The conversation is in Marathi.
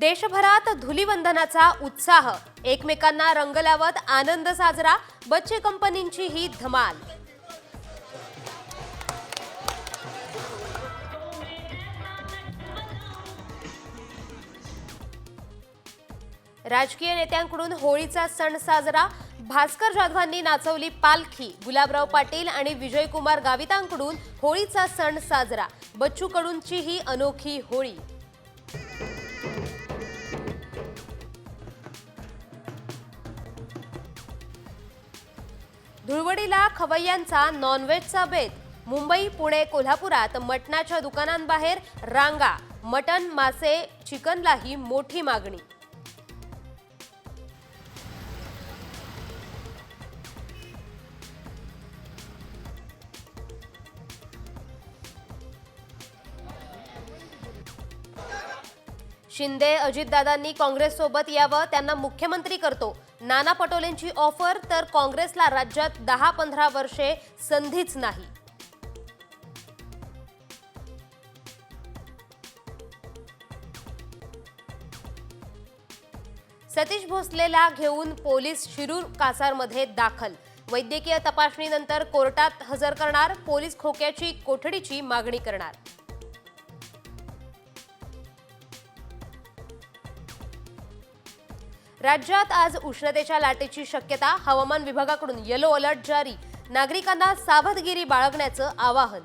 देशभरात धुलीवंदनाचा उत्साह. एकमेकांना रंग लावत आनंद साजरा बच्चे कंपनींची ही धमाल. राजकीय नेत्यांकडून होळीचा सण साजरा. भास्कर जाधवांनी नाचवली पालखी. गुलाबराव पाटील आणि विजयकुमार गावितांकडून होळीचा सण साजरा. बच्चूकडूंची ही अनोखी होळी. धुळवडीला खवय्यांचा नॉनव्हेजचा बेत. मुंबई पुणे कोल्हापुरात मटणाच्या दुकानांबाहेर रांगा. मटण मासे चिकनलाही मोठी मागणी. शिंदे अजितदादांनी काँग्रेससोबत यावं त्यांना मुख्यमंत्री करतो. नाना पटोलेंची ऑफर तर काँग्रेसला राज्यात दहा पंधरा वर्षे संधीच नाही. सतीश भोसलेला घेऊन पोलीस शिरूर कासारमध्ये दाखल. वैद्यकीय तपासणीनंतर कोर्टात हजर करणार पोलीस खोक्याची कोठडीची मागणी करणार. राज्यात आज उष्णतेच्या लाटेची शक्यता हवामान विभागाकडून येलो अलर्ट जारी. नागरिकांना सावधगिरी बाळगण्याचं आवाहन.